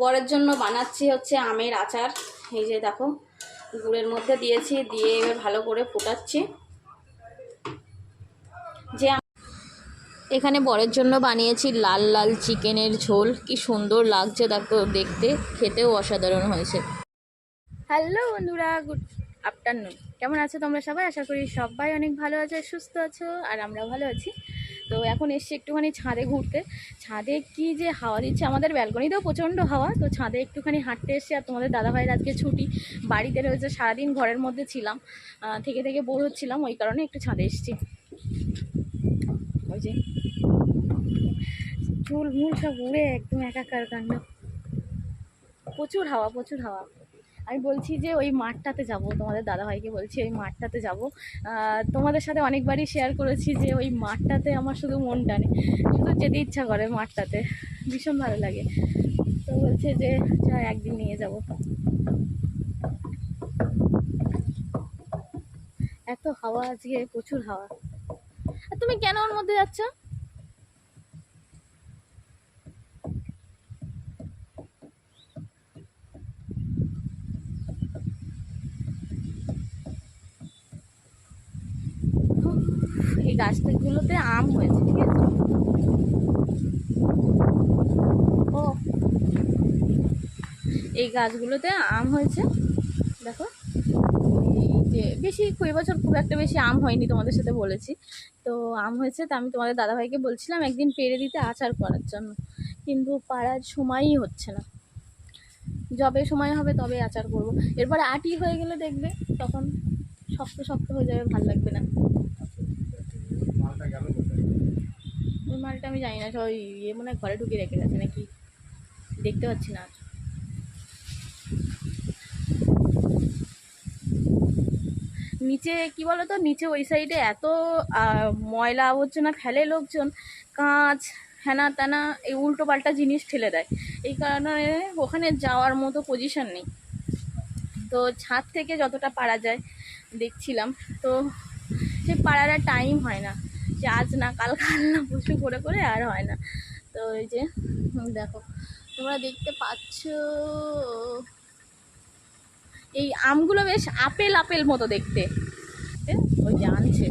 বরের জন্য বানাচ্ছি হচ্ছে আমের আচার। এই যে দেখো, গুড়ের মধ্যে দিয়েছি, দিয়ে এবার ভালো করে ফোটাচ্ছি। যে এখানে বরের জন্য বানিয়েছি লাল লাল চিকেনের ঝোল। কি সুন্দর লাগছে দেখো, দেখতে। খেতেও অসাধারণ হয়েছে। হ্যালো বন্ধুরা, গুড আফটারনুন। কেমন আছো তোমরা সবাই? আশা করি সবাই অনেক ভালো আছো, সুস্থ আছো, আর আমরা ভালো আছি। তো এখন এসছি একটুখানি ছাদে ঘুরতে। ছাদে কি যে হাওয়া দিচ্ছে, আমাদের ব্যালকনিতেও প্রচণ্ড হাওয়া। তো ছাদে একটুখানি হাঁটতে এসছি আর তোমাদের দাদাভাইয়ের আজকে ছুটি। বাড়িতে রয়েছে, সারাদিন ঘরের মধ্যে ছিলাম। থেকে থেকে বোর হচ্ছিলাম, ওই কারণে একটু ছাদে এসছি। ওই যে, চুল, মুল সব উড়ে একদম একাকার কাণ্ড। প্রচুর হাওয়া প্রচুর হাওয়া। আমি বলছি যে ওই মাঠটাতে যাব। তোমাদের দাদাভাইকে বলছি, ওই মাঠটাতে যাব। তোমাদের সাথে অনেকবারই শেয়ার করেছি যে ওই মাঠটাতে আমার শুধু মন টানে। শুধু যেতে ইচ্ছা করে মাঠটাতে। ভীষণ ভালো লাগে। তো বলছে যে একদিন নিয়ে যাব। এত হাওয়া আজকে, প্রচুর হাওয়া। আর তুমি কেন ওর মধ্যে যাচ্ছ এই গাছগুলোতে আম হয়েছে, ঠিক আছে? ও, এই গাছগুলোতে আম হয়েছে। দেখো যে বেশি খুব বছর খুব একটা বেশি আম হয়নি তোমাদের সাথে বলেছি। তো আম হয়েছে, তা আমি তোমাদের দাদাভাইকে বলছিলাম একদিন পেরে দিতে আচার করার জন্য। কিন্তু পাড়ার সময়ই হচ্ছে না। যবে সময় হবে তবে আচার করব। এরপরে আটি হয়ে গেলে দেখবে তখন শক্ত শক্ত হয়ে যাবে, ভালো লাগবে না। মালটা আমি জানি না, সব ইয়ে মনে হয় ঘরে ঢুকিয়ে রেখে গেছে নাকি? দেখতে পাচ্ছি না। নিচে কি বলতো, নিচে ওই সাইডে এত ময়লা আবর্জনা ফেলে লোকজন, কাঁচ, হেনা তেনা, এই উল্টো পাল্টা জিনিস ঠেলে দেয়। এই কারণে ওখানে যাওয়ার মতো পজিশন নেই। তো ছাদ থেকে যতটা পারা যায়, দেখছিলাম। তো সে পাড়ার টাইম হয় না। যে আজ না, কাল কাল না পশু করে করে আর হয় না। তো ওই যে দেখো, তোমরা দেখতে পাচ্ছ। এই আমগুলো বেশ আপেল আপেল মতো দেখতে। ওই যে আনছে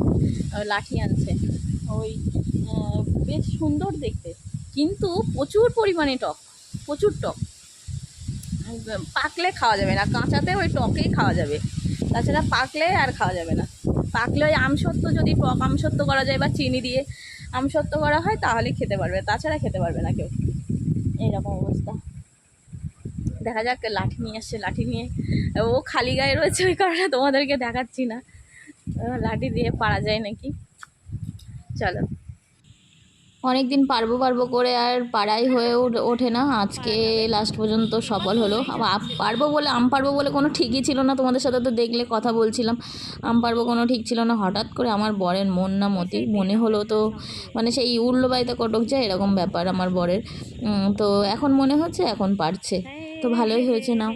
লাঠি আনছে। ওই বেশ সুন্দর দেখতে। কিন্তু প্রচুর পরিমাণে টক, প্রচুর টক। পাকলে খাওয়া যাবে না, কাঁচাতে ওই টকেই খাওয়া যাবে। তাছাড়া পাকলে আর খাওয়া যাবে না। পাকলে ওই আমসত্ব যদি টক আমসত্ব করা যায় বা চিনি দিয়ে আমসত্ব করা হয়, তাহলে খেতে পারবে। তাছাড়া খেতে পারবে না কেউ। এইরকম অবস্থা। দেখা যাক, লাঠি নিয়ে আসছে, লাঠি নিয়ে। ও খালি গায়ে রয়েছে, ওই কারণে তোমাদেরকে দেখাচ্ছি না। লাঠি দিয়ে পারা যায় নাকি? চলো। অনেক দিন পারব পারব করে আর পাড়াই হয়ে ওঠে না। আজকে লাস্ট পর্যন্ত সফল হলো। পারব বলে, আম পারব বলে কোনো ঠিকই ছিল না। তোমাদের সাথে তো দেখলে কথা বলছিলাম। আম পারব কোনো ঠিক ছিল না। হঠাৎ করে আমার বরের মন না মতি। মনে হলো তো মানে সেই উল্লো বাড়িতে কটক যায়, এরকম ব্যাপার আমার বরের। তো এখন মনে হচ্ছে, এখন পারছে। তো ভালোই হয়েছে নাও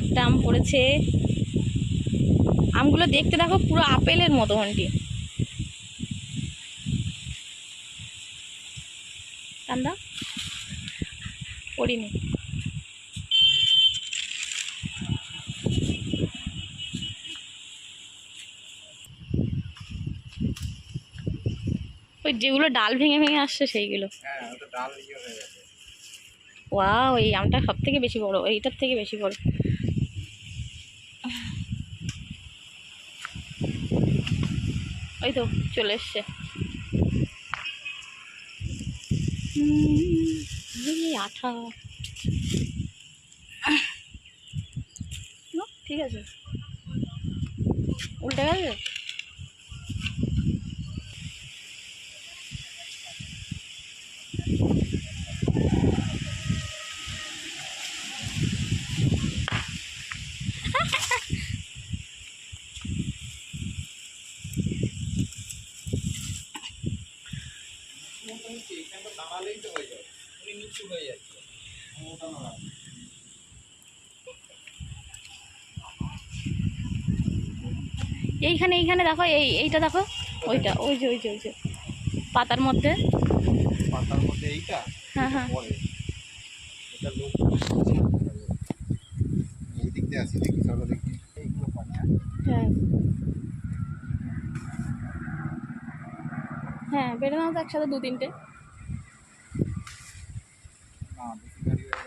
একটা আম পড়েছে। আমগুলো দেখতে দেখো পুরো আপেলের মতো আন্টি কান্দা? পড়িনি। ওই যেগুলো ডাল ভেঙে ভেঙে আসছে সেইগুলো। হ্যাঁ ওয়াও এই আমটা সব থেকে বেশি বড় এইটার থেকে বেশি বড়। ওই তো চলে এসছে। আঠা। ঠিক আছে। উল্টে গেছে এখানটা দাঁড়ালেই তো হয়ে যাবে উনি নিচু হয়ে যাচ্ছে ওটা নড়াবে। এইখানে এইখানে দেখো এই এইটা দেখো। ওইটা ওই যে ওই যে ওই যে। পাতার মধ্যে। পাতার মধ্যে এইটা? হ্যাঁ হ্যাঁ। হ্যাঁ। হ্যাঁ বেড়ে নাও তো একসাথে দু তিনটে না বেশি গাড়ি হয়ে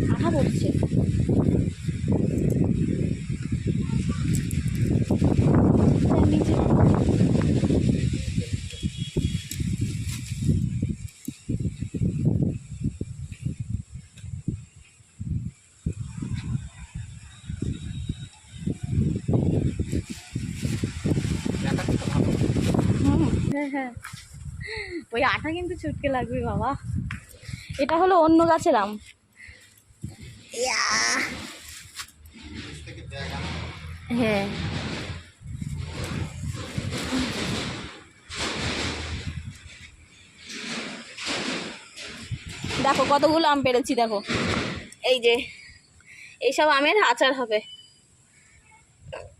গেলে আঠা বলছে। হ্যাঁ, হ্যাঁ। ওই আঠা কিন্তু ছুটকে লাগবে বাবা। এটা হলো অন্য গাছের আম ইয়া থেকে ব্যাগ আনা হ্যাঁ। দেখো কতগুলো আম পেরেছি, দেখো। এই যে, এইসব আমের আচার হবে।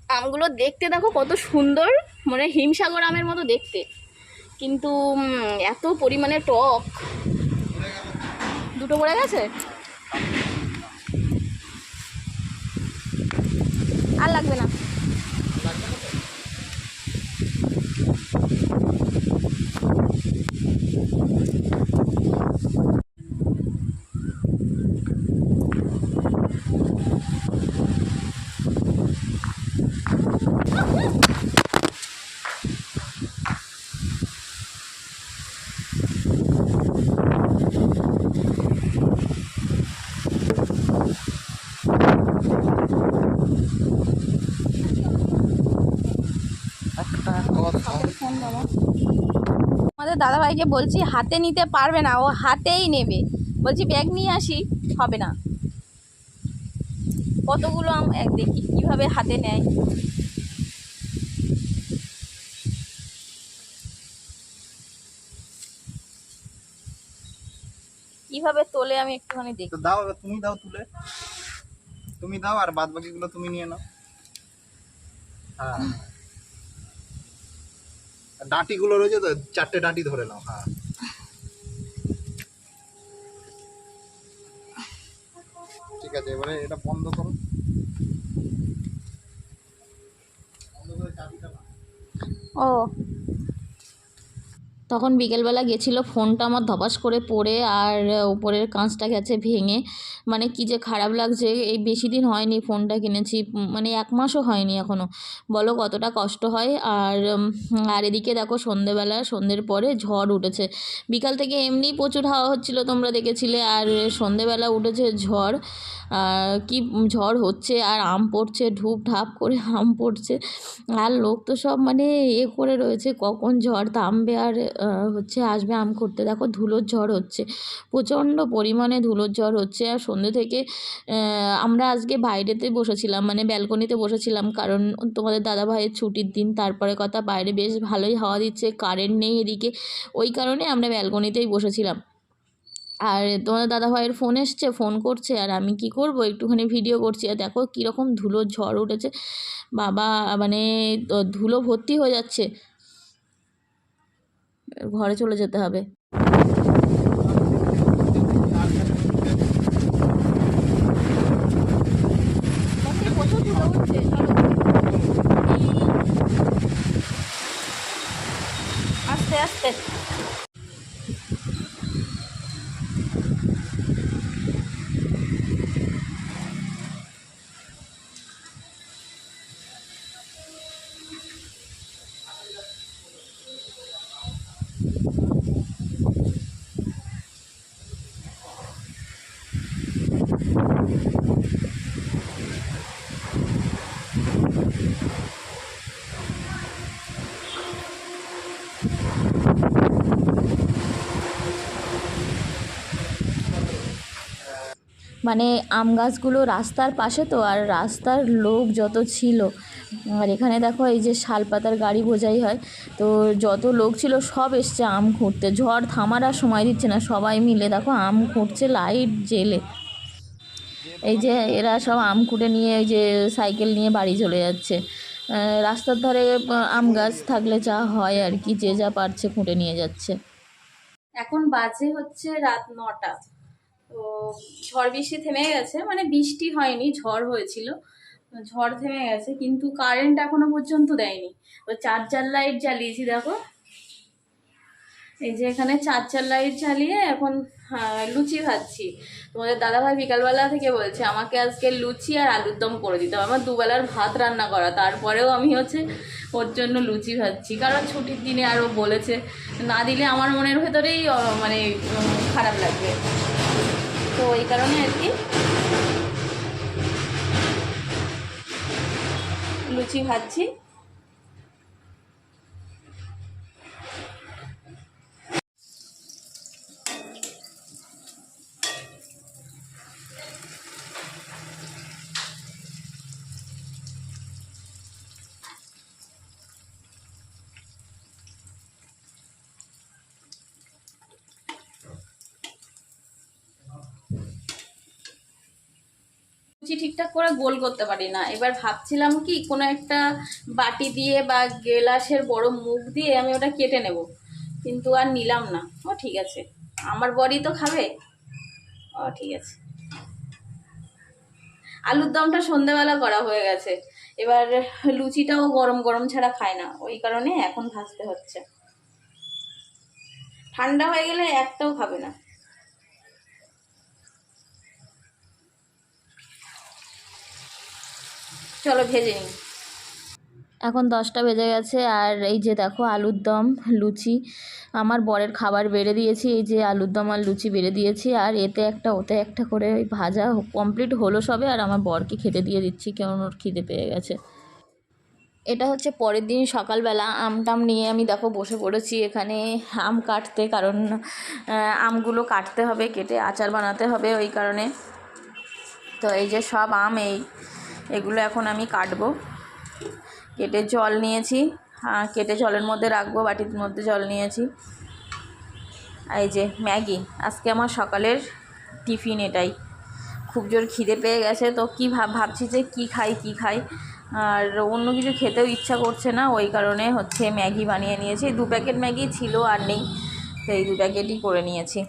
আমগুলো দেখতে দেখো কত সুন্দর মানে হিমসাগর আমের মতো দেখতে। কিন্তু এত পরিমাণে টক। দুটো পড়ে গেছে? আর লাগবে না ফোন বাবা আমাদের দাদাভাইকে বলছি, হাতে নিতে পারবে না, ও হাতেই নেবে। বলছি, ব্যাগ নিয়ে আসি, হবে না। কতগুলো আম দেখি, কীভাবে হাতে নেয়। কীভাবে তোলে আমি একটুখানি দেখি। দাও তুমি দাও তুলে। তুমি দাও, আর বাদ বাকিগুলো তুমি নিয়ে নাও। হ্যাঁ। ডাঁটিগুলো রয়েছে তো, চারটে ডাঁটি ধরে নাও হ্যাঁ। ঠিক আছে, এবারে এটা বন্ধ করো। ও। তখন বিকেলবেলা গেছিল, ফোনটা আমার ধপাস করে পড়ে আর উপরের কাঁচটা গেছে ভেঙে। মানে কি যে খারাপ লাগছে, এই বেশি দিন হয়নি ফোনটা কিনেছি মানে এক মাসও হয়নি এখনও বলো কতটা কষ্ট হয় আর আর এদিকে দেখো সন্ধেবেলা, সন্ধ্যের পরে ঝড় উঠেছে। বিকাল থেকে এমনি প্রচুর হাওয়া হচ্ছিল, তোমরা দেখেছিলে, আর সন্ধেবেলা উঠেছে ঝড়। কি ঝড় হচ্ছে, আর আম পড়ছে ঢুপ ঢাপ করে আম পড়ছে। আর লোক তো সব মানে এ করে রয়েছে, কখন ঝড় থামবে আর হচ্ছে আসবে আম করতে। দেখো ধুলোর ঝড় হচ্ছে, প্রচণ্ড পরিমাণে ধুলোর ঝড় হচ্ছে। আর সন্ধ্যে থেকে আমরা আজকে বাইরেতে বসেছিলাম মানে ব্যালকনিতে বসেছিলাম, কারণ তোমাদের দাদা ভাইয়ের ছুটির দিন, তারপরে কথা বাইরে বেশ ভালোই হাওয়া দিচ্ছে, কারেন্ট নেই এদিকে। ওই কারণে আমরা ব্যালকনিতেই বসেছিলাম। আর তোমাদের দাদা ভাইয়ের ফোন এসছে, ফোন করছে, আর আমি কি করব? একটুখানি ভিডিও করছি। আর দেখো কীরকম ধুলোর ঝড় উঠেছে। বাবা মানে ধুলো ভর্তি হয়ে যাচ্ছে। ঘরে চলে যেতে হবে। আস্তে আস্তে। মানে আম গাছগুলো রাস্তার পাশে তো, আর রাস্তার লোক যত ছিল, আর এখানে দেখো এই যে শালপাতার গাড়ি বোঝাই হয়, তো যত লোক ছিল সব এসছে আম খুঁড়তে। ঝড় থামার আর সময় দিচ্ছে না, সবাই মিলে দেখো আম খুঁড়ছে লাইট জেলে এই যে এরা সব আম খুঁটে নিয়ে ওই যে সাইকেল নিয়ে বাড়ি চলে যাচ্ছে। রাস্তার ধারে আম গাছ থাকলে যা হয় আর কি, যে যা পারছে খুঁটে নিয়ে যাচ্ছে। এখন বাজে হচ্ছে রাত নটা। তো ঝড় বৃষ্টি থেমে গেছে মানে বৃষ্টি হয়নি ঝড় হয়েছিল ঝড় থেমে গেছে কিন্তু কারেন্ট এখনও পর্যন্ত দেয়নি। তো চার্জার লাইট জ্বালিয়েছি দেখো। এই যে এখানে চার্জার লাইট জ্বালিয়ে এখন হ্যাঁ, লুচি ভাজছি তোমাদের দাদাভাই বিকালবেলা থেকে বলছে আমাকে আজকে লুচি আর আলুর দম করে দিতে হবে। আমার দুবেলার ভাত রান্না করা তারপরেও আমি হচ্ছে ওর জন্য লুচি ভাজছি কারণ ছুটির দিনে আরও বলেছে না দিলে আমার মনের ভেতরেই মানে খারাপ লাগবে। তো এই কারণে আর কি। লুচি ভাজছি। লুচি ঠিকঠাক করে গোল করতে পারি না। এবার ভাবছিলাম কি, কোনো একটা বাটি দিয়ে বা গেলাসের বড় মুখ দিয়ে আমি ওটা কেটে নেব। কিন্তু আর নিলাম না। ও, ঠিক আছে। আমার বড়ি তো খাবে? ও, ঠিক আছে। আলুর দমটা সন্ধেবেলা করা হয়ে গেছে। এবার লুচিটাও গরম গরম ছাড়া খায় না। ওই কারণে এখন ভাজতে হচ্ছে। ঠান্ডা হয়ে গেলে একটাও খাবে না। চলো ভেজে নিই। এখন দশটা বেজে গেছে আর এই যে দেখো আলুর দম, লুচি। আমার বরের খাবার বেড়ে দিয়েছি, এই যে আলুর দম আর লুচি বেড়ে দিয়েছি। আর এতে একটা, ওতে একটা করে ওই ভাজা কমপ্লিট হলো সবে আর আমার বরকে খেতে দিয়ে দিচ্ছি, কেমন ওর খিদে পেয়ে গেছে। এটা হচ্ছে পরের দিন সকালবেলা, আম টাম নিয়ে আমি দেখো বসে পড়েছি এখানে আম কাটতে, কারণ আমগুলো কাটতে হবে, কেটে আচার বানাতে হবে ওই কারণে। তো এই যে সব আম এই এগুলো এখন আমি কাটবো। কেটে জল নিয়েছি। হ্যাঁ কেটে জলের মধ্যে রাখব, বাটির মধ্যে জল নিয়েছি। এই যে, ম্যাগি। আজকে আমার সকালের টিফিন এটাই। খুব জোর খিদে পেয়ে গেছে, তো কি ভাব ভাবছি যে কি খাই কি খাই? আর অন্য কিছু খেতেও ইচ্ছা করছে না, ওই কারণে হচ্ছে ম্যাগি বানিয়ে নিয়েছি। দু প্যাকেট ম্যাগি ছিল আর নেই এই দু প্যাকেটই করে নিয়েছি।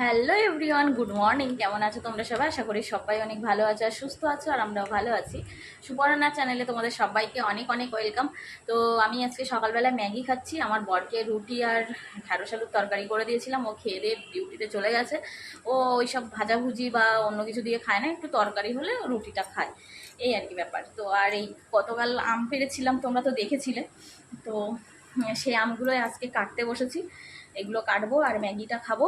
Hello everyone, good morning. কেমন আছো তোমরা সবাই? আশা করি সবাই অনেক ভালো আছো আর সুস্থ আছো আর আমরাও ভালো আছি। সুপর্ণা চ্যানেলে তোমাদের সবাইকে অনেক অনেক ওয়েলকাম তো আমি আজকে সকালবেলা ম্যাগি খাচ্ছি। আমার বরকে রুটি আর ঢ্যাঁড়স আলুর তরকারি করে দিয়েছিলাম। ও খেয়ে দিয়ে ডিউটিতে চলে গেছে। ও ওইসব ভাজাভুজি বা অন্য কিছু দিয়ে খায় না। একটু তরকারি হলে রুটিটা খায়। এই আর কি ব্যাপার। তো আর এই গতকাল আম পেরেছিলাম, তোমরা তো দেখেছিলে। তো সেই আমগুলোই আজকে কাটতে বসেছি। এগুলো কাটবো আর ম্যাগিটা খাব।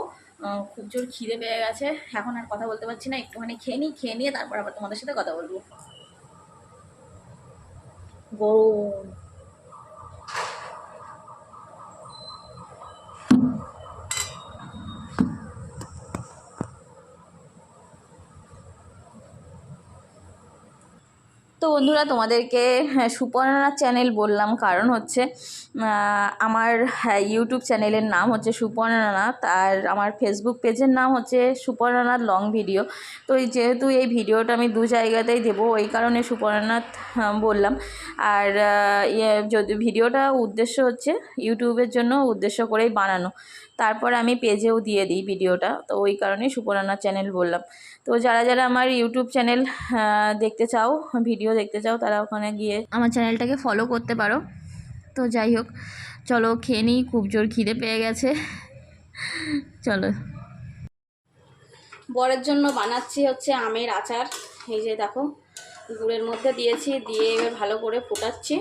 খুব জোর খিদে পেয়ে গেছে। এখন আর কথা বলতে পারছি না, একটুখানি খেয়ে নিই, খেয়ে নিয়ে তারপর আবার তোমাদের সাথে কথা বলব। গরম। তো বন্ধুরা তোমাদেরকে হ্যাঁ, সুপর্ণা চ্যানেল বললাম। কারণ হচ্ছে আমার হ্যাঁ, ইউটিউব চ্যানেলের নাম হচ্ছে সুপর্ণানাথ আর আমার ফেসবুক পেজের নাম হচ্ছে সুপর্ণানাথ লং ভিডিও তো যেহেতু এই ভিডিওটা আমি দু জায়গাতেই দেবো ওই কারণে সুপর্ণানাথ বললাম। আর ইয়ে যদি ভিডিওটা উদ্দেশ্য হচ্ছে ইউটিউবের জন্য উদ্দেশ্য করেই বানানো। তারপর আমি পেজেও দিয়ে দিই ভিডিওটা তো ওই কারণেই সুপর্ণা চ্যানেল বললাম। তো যারা যারা আমার ইউটিউব চ্যানেল দেখতে চাও ভিডিও দেখতে চাও, তারা ওখানে গিয়ে আমার চ্যানেলটাকে ফলো করতে পারো। তো যাই হোক, চলো খেয়ে নিই, খুব জোর খিদে পেয়ে গেছে। চলো। বরের জন্য বানাচ্ছি হচ্ছে আমের আচার। এই যে দেখো, গুড়ের মধ্যে দিয়েছি, দিয়ে এবার ভালো করে ফোটাচ্ছি।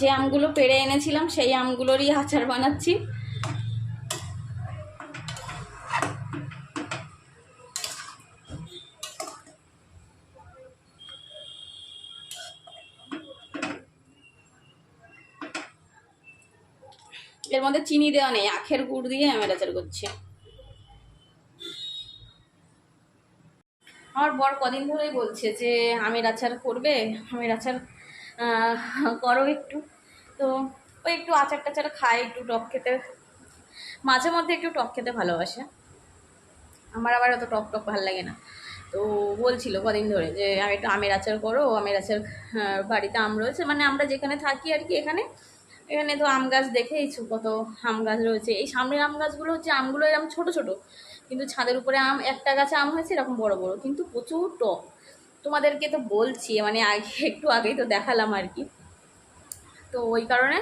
যে আমগুলো পেড়ে এনেছিলাম, সেই আমগুলোরই আচার বানাচ্ছি। এর মধ্যে চিনি দেওয়া নেই, আখের গুড় দিয়ে আমের আচার করছি। আমার বর কদিন ধরেই বলছে যে, আমের আচার করবে, আমের আচার করো একটু। তো ওই একটু আচার টাচার খায়, একটু টক খেতে। মাঝে মধ্যে একটু টক খেতে ভালোবাসে। আমার আবার অত টক টক ভালো লাগে না। তো বলছিল কদিন ধরে যে আমি একটু আমের আচার করো, আমের আচার বাড়িতে আম রয়েছে। মানে আমরা যেখানে থাকি আর কি, এখানে এখানে তো আম গাছ দেখেইছো, কত আম গাছ রয়েছে। এই সামনের আম গাছগুলো হচ্ছে আমগুলো এরকম ছোট ছোট, কিন্তু ছাদের উপরে আম, একটা গাছে আম হয়েছে, এরকম বড় বড়, কিন্তু প্রচুর টক। তোমাদেরকে তো বলছি মানে আগে, একটু আগেই তো দেখালাম আর কি। তো ওই কারণে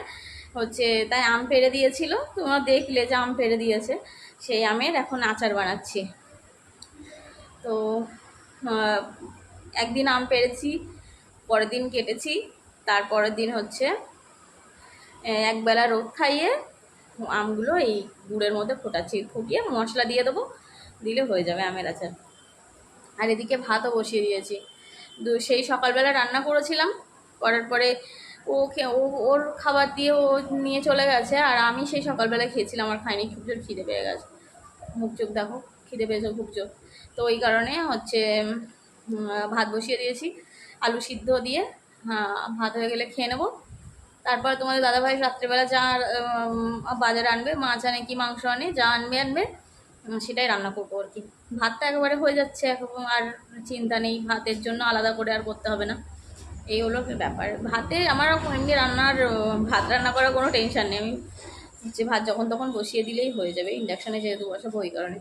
হচ্ছে, তাই আম পেড়ে দিয়েছিল। তোমরা দেখলে যে আম পেড়ে দিয়েছে, সেই আমের এখন আচার বানাচ্ছি। তো একদিন আম পেড়েছি, পরের দিন কেটেছি, তারপরের দিন হচ্ছে একবেলা রোদ খাইয়ে আমগুলো এই গুড়ের মধ্যে ফোটাচ্ছি ফুটিয়ে মশলা দিয়ে দেবো দিলে হয়ে যাবে আমের আচার। আর এদিকে ভাতও বসিয়ে দিয়েছি। দু সেই সকালবেলা রান্না করেছিলাম করার পরে ও ও ওর খাবার দিয়ে ও নিয়ে চলে গেছে আর আমি সেই সকালবেলা খেয়েছিলাম আর খাইনি খুব জোর খিদে পেয়ে গেছে। মুখ চোখ দেখো খিদে পেয়েছে খুব জোর। তো ওই কারণে হচ্ছে ভাত বসিয়ে দিয়েছি আলু সিদ্ধ দিয়ে হ্যাঁ, ভাত হয়ে গেলে খেয়ে নেব। তারপরে তোমাদের দাদাভাই রাত্রেবেলা যা বাজারে আনবে, মাছ আনে কি মাংস আনে, যা আনবে আনবে সেটাই রান্না করব আর কি। ভাতটা একেবারে হয়ে যাচ্ছে এখন, আর চিন্তা নেই, ভাতের জন্য আলাদা করে আর করতে হবে না। এই হলো ব্যাপার। ভাতে আমার এমনি রান্নার ভাত রান্না করার কোনো টেনশান নেই। আমি যে ভাত যখন তখন বসিয়ে দিলেই হয়ে যাবে। ইন্ডাকশানে যেহেতু বসাবো ওই কারণে।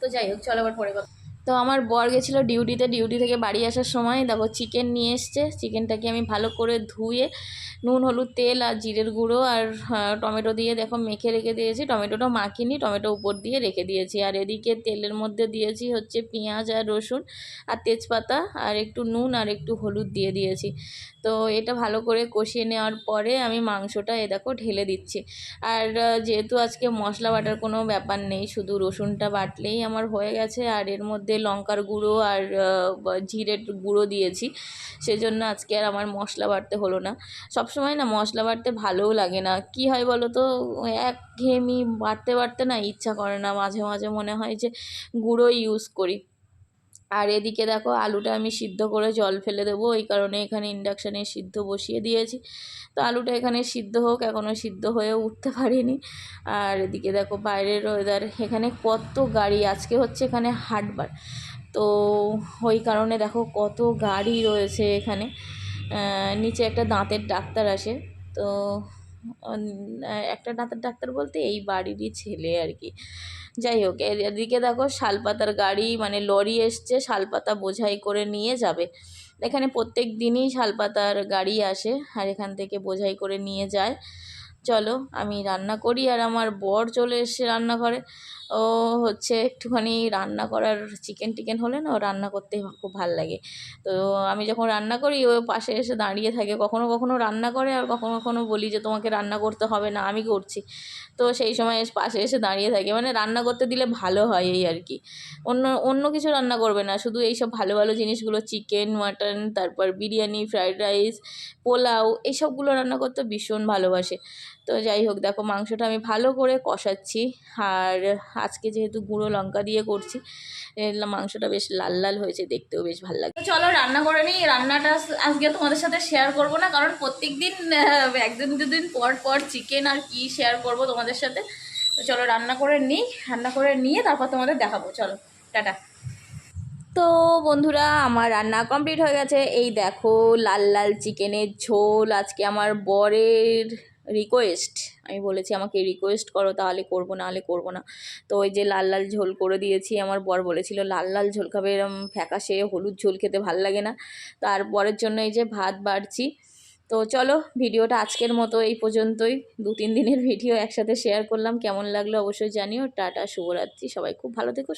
তো যাই হোক, চলো আবার পরে কথা তো আমার বর গেছিল ডিউটিতে, ডিউটি থেকে বাড়ি আসার সময়। দেখো চিকেন নিয়ে এসছে। চিকেনটাকে আমি ভালো করে ধুয়ে নুন, হলুদ, তেল আর জিরের গুঁড়ো আর টমেটো দিয়ে দেখো মেখে রেখে দিয়েছি। টমেটোটা মাখিনি, টমেটো উপর দিয়ে রেখে দিয়েছি। আর এদিকে তেলের মধ্যে দিয়েছি হচ্ছে পেঁয়াজ আর রসুন আর তেজপাতা আর একটু নুন আর একটু হলুদ দিয়ে দিয়েছি। তো এটা ভালো করে কষিয়ে নেওয়ার পরে আমি মাংসটা, এ দেখো, ঢেলে দিচ্ছি। আর যেহেতু আজকে মশলা বাটার কোনো ব্যাপার নেই, শুধু রসুনটা বাটলেই আমার হয়ে গেছে। আর এর মধ্যে লঙ্কার গুঁড়ো আর জিরের গুঁড়ো দিয়েছি। সেজন্য আজকে আর আমার মশলা বাটতে হলো না। সব সময় না মশলা বাটতে ভালোও লাগে না। কি হয় বলো তো এক ঘেয়েমি বাটতে বাটতে না ইচ্ছা করে না। মাঝে মাঝে মনে হয় যে গুঁড়ো ইউজ করি। আর এদিকে দেখো আলুটা আমি সিদ্ধ করে জল ফেলে দেবো ওই কারণে এখানে ইন্ডাকশানে সিদ্ধ বসিয়ে দিয়েছি। তো আলুটা এখানে সিদ্ধ হোক এখনও সিদ্ধ হয়ে উঠতে পারিনি। আর এদিকে দেখো বাইরের ওয়েদার এখানে কত গাড়ি, আজকে হচ্ছে এখানে হাটবার। তো ওই কারণে দেখো কত গাড়ি রয়েছে এখানে। নিচে একটা দাঁতের ডাক্তার আসে। তো একটা দাঁতের ডাক্তার বলতে এই বাড়িরই ছেলে আর কি। যাই হোক এদিকে দেখো শালপাতার গাড়ি মানে লরি এসছে, শালপাতা বোঝাই করে নিয়ে যাবে। এখানে প্রত্যেক দিনই শালপাতার গাড়ি আসে আর এখান থেকে বোঝাই করে নিয়ে যায়। চলো, আমি রান্না করি আর আমার বর চলে এসছে রান্নাঘরে। ও হচ্ছে একটুখানি রান্না করার চিকেন টিকেন হলে না ও রান্না করতে খুব ভালো লাগে। তো আমি যখন রান্না করি, ও পাশে এসে দাঁড়িয়ে থাকে। কখনো কখনো রান্না করে আর কখনো কখনো বলি যে, তোমাকে রান্না করতে হবে না, আমি করছি। তো সেই সময় পাশে এসে দাঁড়িয়ে থাকে। মানে রান্না করতে দিলে ভালো হয় এই আর কি। অন্য অন্য কিছু রান্না করবে না। শুধু এইসব ভালো ভালো জিনিসগুলো চিকেন মাটন তারপর বিরিয়ানি ফ্রাইড রাইস পোলাও, এইসবগুলো রান্না করতে ভীষণ ভালোবাসে। তো যাই হোক, দেখো মাংসটা আমি ভালো করে কষাচ্ছি। আর আজকে যেহেতু গুঁড়ো লঙ্কা দিয়ে করছি মাংসটা বেশ লাল লাল হয়েছে, দেখতেও বেশ ভালো লাগে চলো রান্না করে নিই, রান্নাটা আজকে তোমাদের সাথে শেয়ার করব না, কারণ প্রত্যেক দিন একদিন দুদিন পর পর চিকেন আর কি শেয়ার করব তোমাদের সাথে। তো চলো রান্না করে নিই, রান্না করে নিয়ে তারপর তোমাদের দেখাবো, চলো, টাটা। তো বন্ধুরা, আমার রান্না কমপ্লিট হয়ে গেছে। এই দেখো, লাল লাল চিকেনের ঝোল, আজকে আমার বরের রিকোয়েস্ট আমি বলেছি আমাকে রিকোয়েস্ট করো, তাহলে করব না হলে করব না। তো ওই যে লাল লাল ঝোল করে দিয়েছি, আমার বর বলেছিল, লাল লাল ঝোল খাবে, এরম ফ্যাকাশে হলুদ ঝোল খেতে ভালো লাগে না। তার বরের জন্য এই যে ভাত বাড়ছি। তো চলো, ভিডিওটা আজকের মতো এই পর্যন্তই। দু তিন দিনের ভিডিও একসাথে শেয়ার করলাম। কেমন লাগল অবশ্যই জানিও। টাটা, শুভরাত্রি। সবাই খুব ভালো থেকো